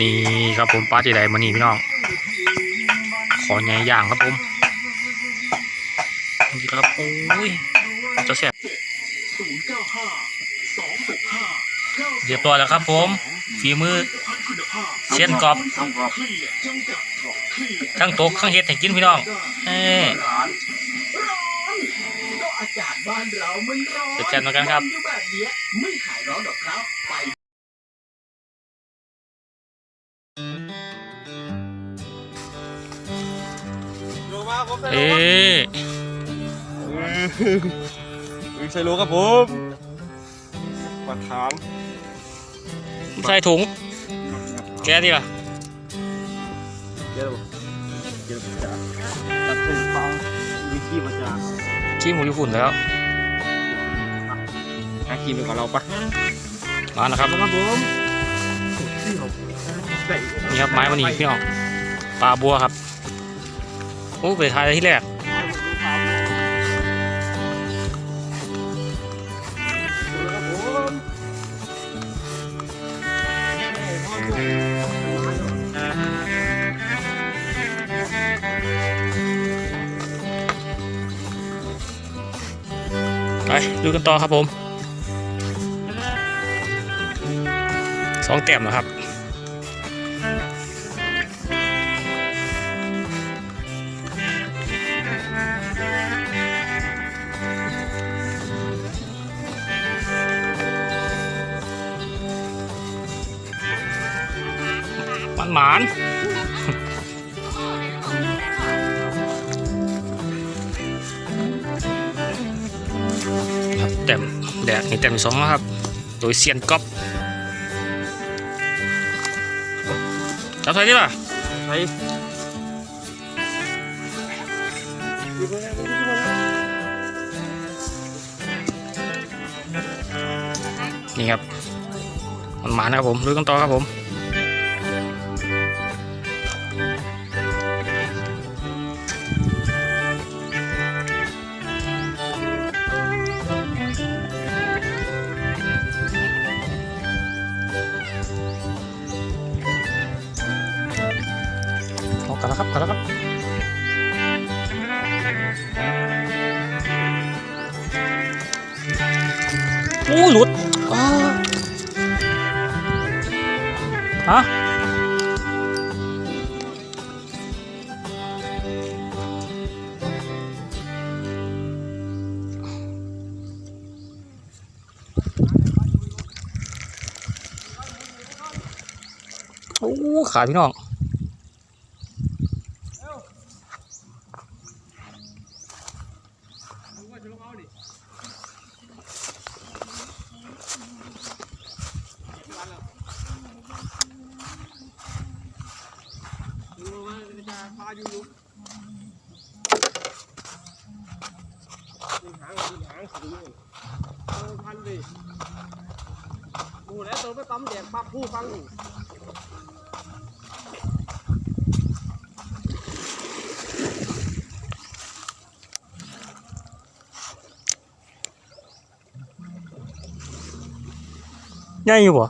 นี่ครับผมปลาจีไดมานี่พี่น้อง ขอใหญ่ย่างครับผมนี่ครับโอ้ยเจะแซ่บเรียบร้อยแล้วครับผม ฝีมือเซียนกรอบต้องกรอบทั้งตกทั้งเฮ็ดให้กินพี่น้องเอ้ยก็อากาศบ้านเรามันร้อนเดี๋ยวแจมกันครับ เอ๊ะใส่รู้ครับผมมาถามใส่ถุง แกะดีล่ะเกี่ยวเกี่ยวกับจ่าจับเป็นฟังวิธีมาจ่าขี้หมูญี่ปุ่นแล้วอาคีมก่อนเราปะมานะครับครับผมนี่ครับไม้มันนี่พี่น้องปลาบัวครับ โอ้ไปทายที่แรกไปดูกันต่อครับผมสองแต้มนะครับ หมานครับเต็มแดดนี่เต็มสองแล้วครับ โดยเซียนก๊อปจับใส่ดิล่ะไปนี่ครับมันหมานนะครับผมดูกันต่อครับผม แล้วครับกันแล้วครับโอ้หลุดอ้าฮะโอ้ขาพี่น้อง พันดิกูแล้วตัวไปปั๊มแดงปั๊บผู้ฟังอยู่ ใหญ่อยู่บ่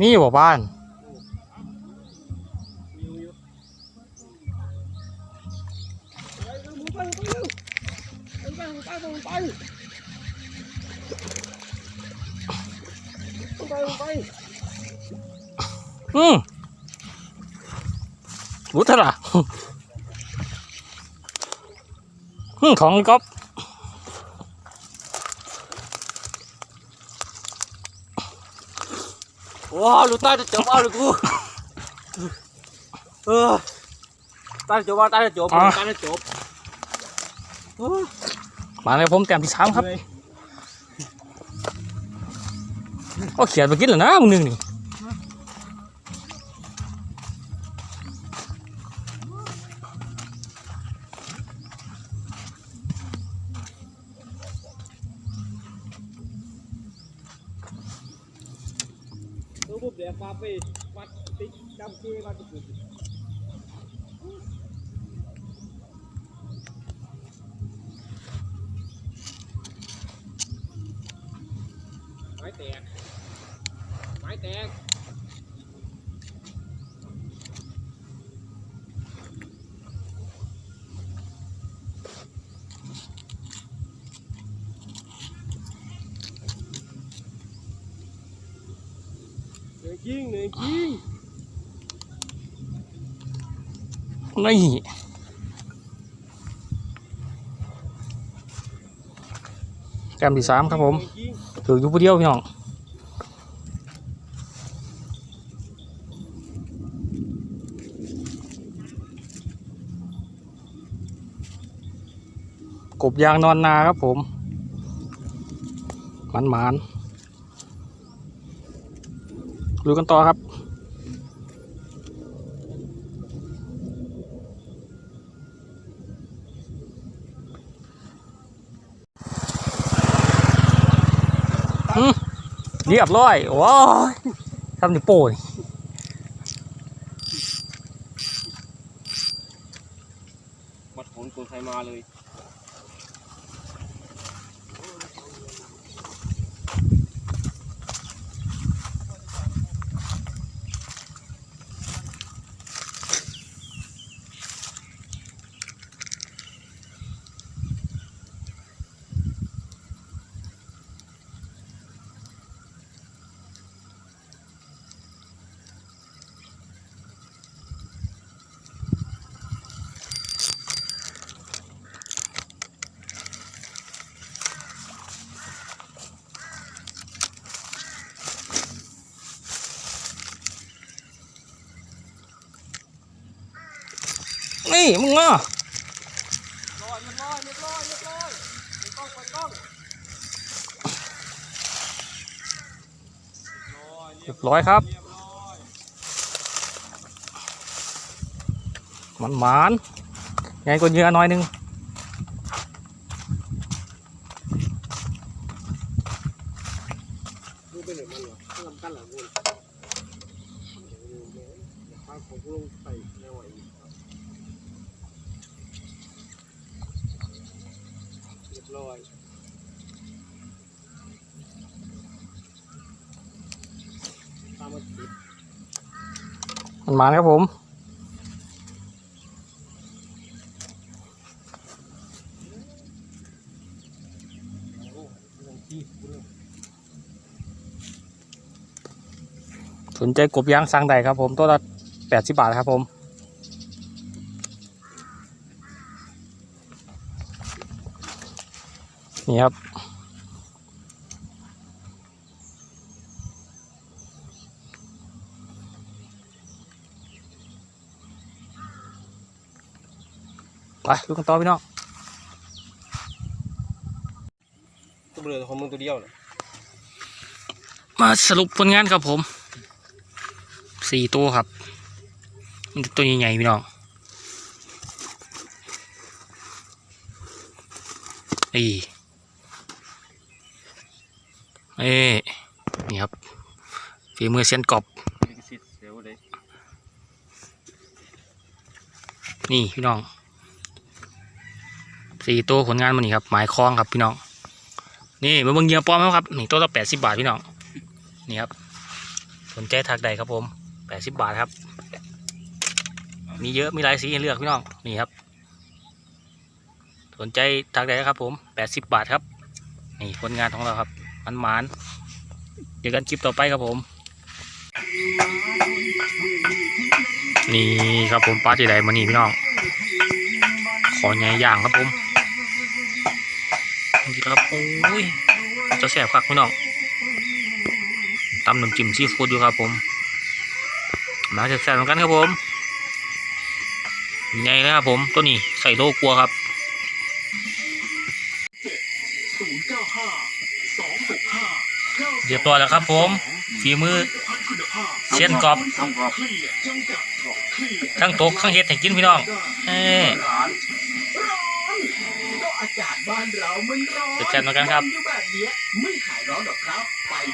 นี่บ่บ้านอืมบุตรล่ะอืมของก๊อฟ ว้าวลูกตาจะจบเอาเลูกูเออตาจะจบตาจะจบตาจะจบมาเลยผมแต้มที่สามครับ ก็เขียนไปกินแล้วนะมึงนึงนี่ ตัวบุบเดี๋ยวปลาไปวัดติ๊กดำเกวัดตุ๊ก ไม้แตก ไม้แตก เห นื่อยจริงเหนื่อยจริงนี่แกมที่สามครับผมเหนื่อยจริงถืออยู่ผู้เดียวพี่น้องกบยางนอนนาครับผมหมันหมาน ดูกันต่อครับ เรียบร้อย ว้ายทำนิ้วโป้นี่มัดของคนไทยมาเลย นี่มึงอะร้อยเรียบร้อยเรียบร้อยครับหมันหมานใหญ่กว่าเหยื่อหน่อยนึงไปไหนมันวะต้องทำกันหลังคุณพาของกูลงใส่แนไหว อีกเรียบร้อยตามมาติดมันมาครับผมสนใจกบยางสั่งใดครับผม ตัวละแปดสิบบาทครับผม นี่ครับ ไปดูกันต่อพี่น้องตัวเบลอของมึงตัวเดียวนะมาสรุปผลงานครับผมสี่ตัวครับ มันตัวใหญ่ๆพี่น้องอี เอ้นี่ครับฝีมือเซียนกอบนี่พี่น้องสี่ตัวผลงานมันนี่ครับหมายคล้องครับพี่น้อง นี่มาเบิ่งเยื่อปลอมแล้วครับนี่ตัวละแปดสิบบาทพี่น้องนี่ครับ สนใจทักใดครับผมแปดสิบบาทครับ มีเยอะมีหลายสีให้เลือกพี่น้องนี่ครับ สนใจทักใดครับผมแปดสิบบาทครับ นี่ผลงานของเราครับ มันหมานๆเจอกันคลิปต่อไปครับผม นี่ครับผมปลาที่ใดมานี่พี่น้อง ขอใหญ่ย่างครับผมนี่ครับโอ้ยจะแสบคักพี่น้องตำน้ำจิ้มซีฟู้ดอยู่ครับผมมาแสบๆเหมือนกันครับผมใหญ่เลยครับผมตัวนี้ใส่โลกลัวครับศูนย์ เก้าห้าสองหกห้าเรียบร้อยแล้วครับผมฝีมือเชียนกรอบทำกรอบทั้งตกทั้งเฮ็ดให้กินพี่น้องเอ้ยร้อนร้อนก็อากาศบ้านเรามันร้อนเดี๋ยวแชร์มากันครับอยู่แบบเนี้ยไม่หายร้อนหรอกครับไป